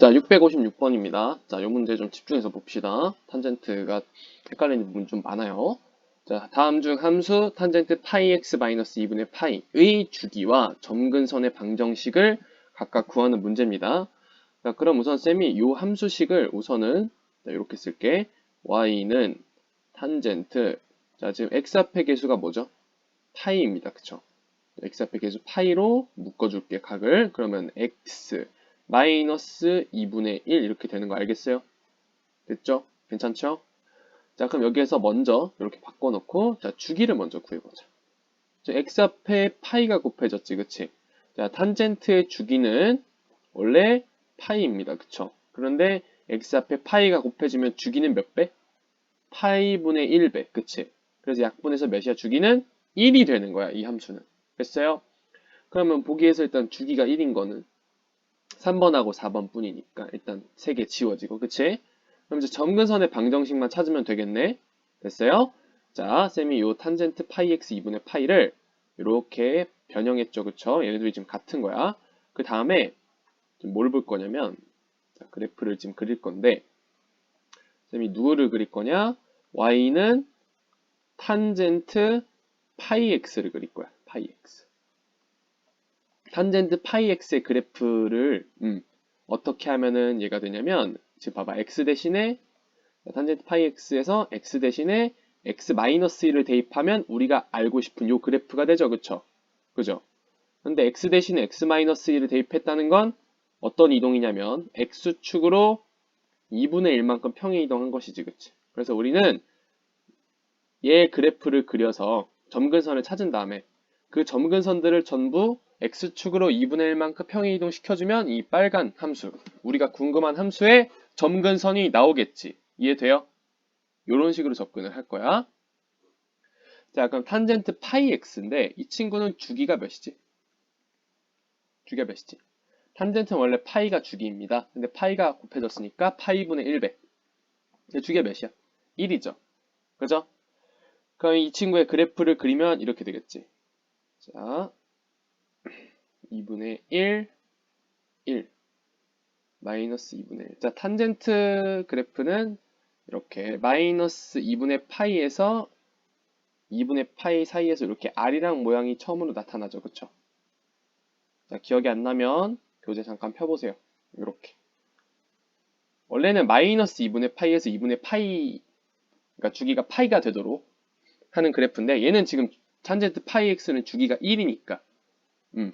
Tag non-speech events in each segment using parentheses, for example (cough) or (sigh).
자, 656번입니다. 자, 이 문제 좀 집중해서 봅시다. 탄젠트가 헷갈리는 부분 좀 많아요. 자, 다음 중 함수 탄젠트 파이 x 마이너스 2분의 파이의 주기와 점근선의 방정식을 각각 구하는 문제입니다. 자, 그럼 우선 쌤이 이 함수식을 우선은 자, 이렇게 쓸게. y는 탄젠트 자, 지금 x 앞의 개수가 뭐죠? 파이입니다. 그쵸? x 앞의 개수 파이로 묶어줄게 각을. 그러면 x 마이너스 2분의 1 이렇게 되는 거 알겠어요? 됐죠? 괜찮죠? 자 그럼 여기에서 먼저 이렇게 바꿔놓고 자 주기를 먼저 구해보자. 자, x 앞에 파이가 곱해졌지 그치? 자 탄젠트의 주기는 원래 파이입니다. 그쵸? 그런데 x 앞에 파이가 곱해지면 주기는 몇 배? 파이분의 1배 그치? 그래서 약분해서 몇이야? 주기는 1이 되는 거야 이 함수는. 됐어요? 그러면 보기에서 일단 주기가 1인 거는 3번하고 4번 뿐이니까 일단 3개 지워지고 그치? 그럼 이제 점근선의 방정식만 찾으면 되겠네 됐어요? 자 쌤이 요 탄젠트 파이 x 2분의 파이를 이렇게 변형했죠 그쵸? 얘네들이 지금 같은 거야 그 다음에 뭘 볼 거냐면 자, 그래프를 지금 그릴 건데 쌤이 누구를 그릴 거냐 y는 탄젠트 파이 x를 그릴 거야 파이 x 탄젠트 파이 x의 그래프를 음, 어떻게 하면은 얘가 되냐면 지금 봐봐. X 대신에 탄젠트 파이 x에서 x 대신에 x 마이너스 1을 대입하면 우리가 알고 싶은 요 그래프가 되죠. 그쵸? 그죠? 근데 x 대신에 x 마이너스 1을 대입했다는 건 어떤 이동이냐면 x축으로 2분의 1만큼 평행 이동한 것이지. 그치? 그래서 우리는 얘 그래프를 그려서 점근선을 찾은 다음에 그 점근선들을 전부 x축으로 2분의 1만큼 평행 이동시켜주면 이 빨간 함수, 우리가 궁금한 함수의 점근선이 나오겠지. 이해돼요? 이런 식으로 접근을 할 거야. 자, 그럼 탄젠트 파이 x인데 이 친구는 주기가 몇이지? 주기가 몇이지? 탄젠트는 원래 파이가 주기입니다. 근데 파이가 곱해졌으니까 파이분의 1배. 주기가 몇이야? 1이죠. 그죠? 그럼 이 친구의 그래프를 그리면 이렇게 되겠지. 자, 2분의 1, 1, 마이너스 2분의 1. 자, 탄젠트 그래프는 이렇게 마이너스 2분의 파이에서 2분의 파이 사이에서 이렇게 R이랑 모양이 처음으로 나타나죠. 그쵸? 자, 기억이 안 나면 교재 잠깐 펴보세요. 이렇게. 원래는 마이너스 2분의 파이에서 2분의 파이, 그러니까 주기가 파이가 되도록 하는 그래프인데 얘는 지금 탄젠트 파이 x는 주기가 1이니까 음.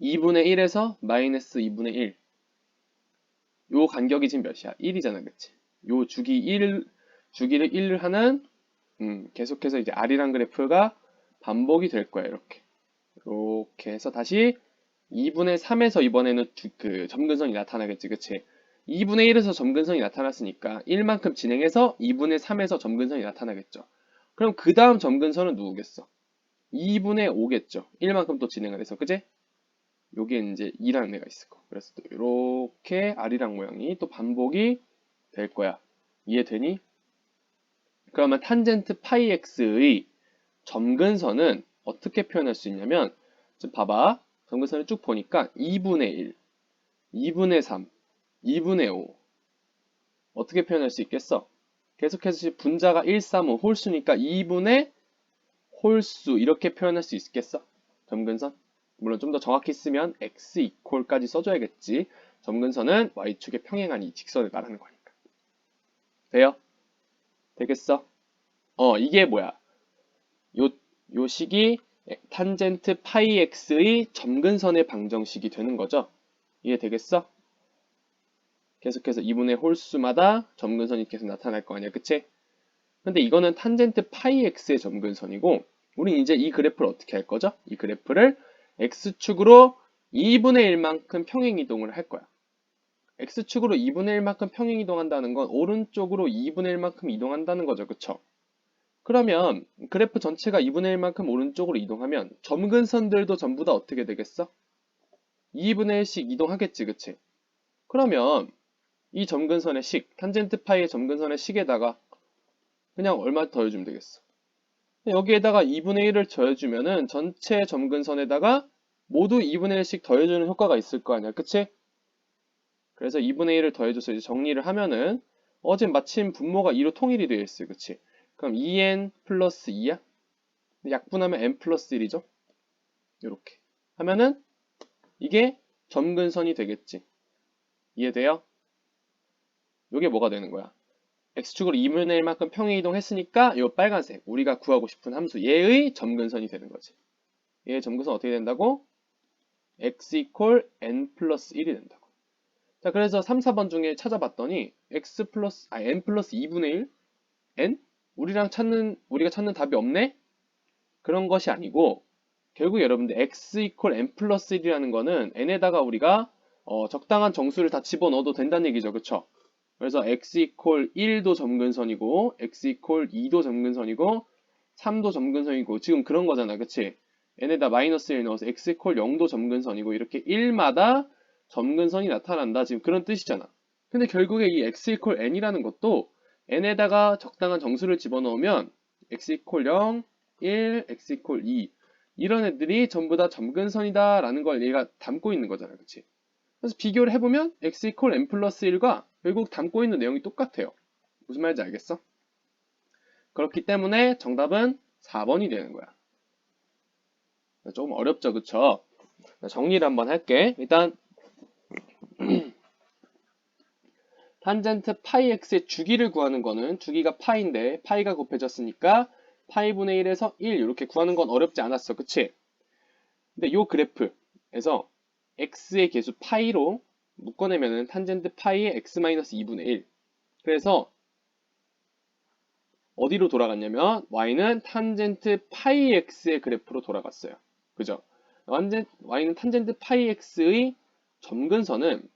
2분의 1에서 마이너스 2분의 1. 요 간격이 지금 몇이야? 1이잖아, 그치? 요 주기 1, 주기를 1을 하는, 음, 계속해서 이제 R이란 그래프가 반복이 될 거야, 이렇게. 이렇게 해서 다시 2분의 3에서 이번에는 주, 그 점근선이 나타나겠지, 그치? 2분의 1에서 점근선이 나타났으니까 1만큼 진행해서 2분의 3에서 점근선이 나타나겠죠. 그럼 그 다음 점근선은 누구겠어? 2분의 5겠죠. 1만큼 또 진행을 해서, 그제? 요게 이제 2라는 애가 있을 거. 그래서 또 이렇게 R이랑 모양이 또 반복이 될 거야. 이해되니? 그러면 탄젠트 파이 x의 점근선은 어떻게 표현할 수 있냐면 지금 봐봐. 점근선을 쭉 보니까 2분의 1, 2분의 3, 2분의 5 어떻게 표현할 수 있겠어? 계속해서 분자가 1, 3, 5 홀수니까 2분의 홀수 이렇게 표현할 수 있겠어? 점근선? 물론 좀 더 정확히 쓰면 x 이퀄까지 써줘야겠지. 점근선은 y축에 평행한 이 직선을 말하는 거니까. 돼요? 되겠어? 어, 이게 뭐야? 요, 요 식이 탄젠트 파이 x의 점근선의 방정식이 되는 거죠. 이해 되겠어? 계속해서 2분의 홀수마다 점근선이 계속 나타날 거 아니야. 그치? 근데 이거는 탄젠트 파이 x의 점근선이고 우리 이제 이 그래프를 어떻게 할 거죠? 이 그래프를 x축으로 2분의 1만큼 평행 이동을 할 거야. x축으로 2분의 1만큼 평행 이동한다는 건 오른쪽으로 2분의 1만큼 이동한다는 거죠. 그쵸? 그러면 그래프 전체가 2분의 1만큼 오른쪽으로 이동하면 점근선들도 전부 다 어떻게 되겠어? 2분의 1씩 이동하겠지. 그치? 그러면 이 점근선의 식, 탄젠트 파이의 점근선의 식에다가 그냥 얼마 더해주면 되겠어? 여기에다가 2분의 1을 더해주면은 전체 점근선에다가 모두 2분의 1씩 더해주는 효과가 있을 거 아니야. 그치? 그래서 2분의 1을 더해줘서 이제 정리를 하면은 어제 마침 분모가 2로 통일이 되어 있어요. 그치? 그럼 2n 플러스 2야? 약분하면 n 플러스 1이죠? 이렇게 하면은 이게 점근선이 되겠지. 이해돼요? 이게 뭐가 되는 거야? x축으로 2분의 1만큼 평행 이동했으니까 이 빨간색 우리가 구하고 싶은 함수 얘의 점근선이 되는 거지. 얘의 점근선 어떻게 된다고? x 이퀄 n 플러스 1이 된다고. 자 그래서 3, 4번 중에 찾아봤더니 x 플러스 아 n 플러스 2분의 1 n 우리랑 찾는 우리가 찾는 답이 없네? 그런 것이 아니고 결국 여러분들 x 이퀄 n 플러스 1이라는 거는 n에다가 우리가 어, 적당한 정수를 다 집어넣어도 된다는 얘기죠. 그쵸? 그래서 x 이퀄 1도 점근선이고 x 이퀄 2도 점근선이고 3도 점근선이고 지금 그런 거잖아. 그치? n에다 마이너스 1 넣어서 x 이퀄 0도 점근선이고 이렇게 1마다 점근선이 나타난다. 지금 그런 뜻이잖아. 근데 결국에 이 x 이퀄 n이라는 것도 n에다가 적당한 정수를 집어넣으면 x 이퀄 0, 1, x 이퀄 2 이런 애들이 전부 다 점근선이다 라는 걸 얘가 담고 있는 거잖아. 그치? 그래서 비교를 해보면 x 이퀄 n 플러스 1과 결국 담고 있는 내용이 똑같아요. 무슨 말인지 알겠어? 그렇기 때문에 정답은 4번이 되는 거야. 조금 어렵죠, 그쵸? 정리를 한번 할게. 일단 (clears throat) 탄젠트 파이 x의 주기를 구하는 거는 주기가 파인데 파이가 곱해졌으니까 파이분의 1에서 1 이렇게 구하는 건 어렵지 않았어. 그치? 근데 이 그래프에서 x의 개수 파이로 묶어내면은 탄젠트 파이의 x-2분의 1 그래서 어디로 돌아갔냐면 y는 탄젠트 파이 x의 그래프로 돌아갔어요. 그죠? y는 탄젠트 파이 x의 점근선은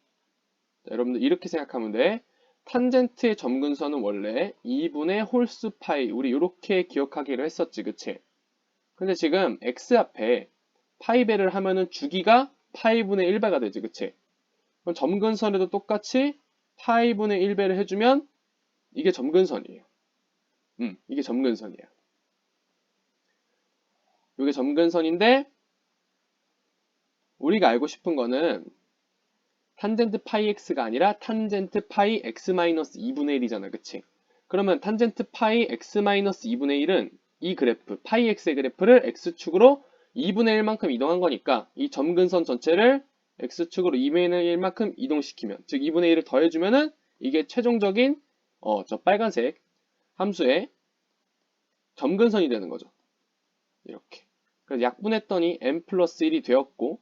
여러분들 이렇게 생각하면 돼. 탄젠트의 점근선은 원래 2분의 홀수 파이 우리 이렇게 기억하기로 했었지 그치? 근데 지금 x 앞에 파이배를 하면은 주기가 파이분의 1배가 되지 그치? 그럼 점근선에도 똑같이 파이분의 1배를 해주면 이게 점근선이에요. 음, 이게 점근선이야. 이게 점근선인데 우리가 알고 싶은 거는 탄젠트 파이 x가 아니라 탄젠트 파이 x-2분의 1이잖아. 그치? 그러면 탄젠트 파이 x-2분의 1은 이 그래프, 파이 x의 그래프를 x축으로 2분의 1만큼 이동한 거니까 이 점근선 전체를 x축으로 2분의 1만큼 이동시키면 즉 2분의 1을 더해주면은 이게 최종적인 어, 저 빨간색 함수의 점근선이 되는 거죠. 이렇게. 그래서 약분했더니 n 플러스 1이 되었고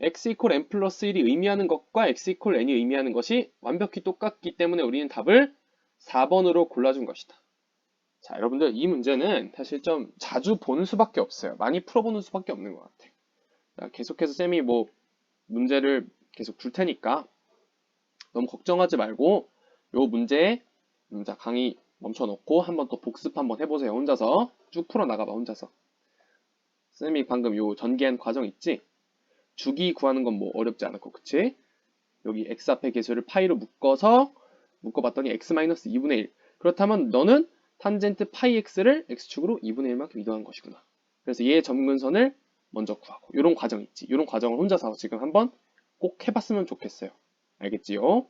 x 이퀄 n 플러스 1이 의미하는 것과 x 이퀄 n이 의미하는 것이 완벽히 똑같기 때문에 우리는 답을 4번으로 골라준 것이다. 자, 여러분들 이 문제는 사실 좀 자주 보는 수밖에 없어요. 많이 풀어보는 수밖에 없는 것 같아. 자, 계속해서 쌤이 뭐 문제를 계속 줄 테니까 너무 걱정하지 말고 요 문제 음, 자 강의 멈춰놓고 한번 더 복습 한번 해보세요. 혼자서 쭉 풀어나가봐 혼자서. 쌤이 방금 요 전개한 과정 있지? 주기 구하는 건 뭐 어렵지 않았고 그치? 여기 x 앞에 개수를 파이로 묶어서 묶어봤더니 x-2분의 1 그렇다면 너는 탄젠트 파이 x를 x축으로 2분의 1만큼 이동한 것이구나. 그래서 얘의 점근선을 먼저 구하고 이런 과정 있지. 이런 과정을 혼자서 지금 한번 꼭 해봤으면 좋겠어요. 알겠지요?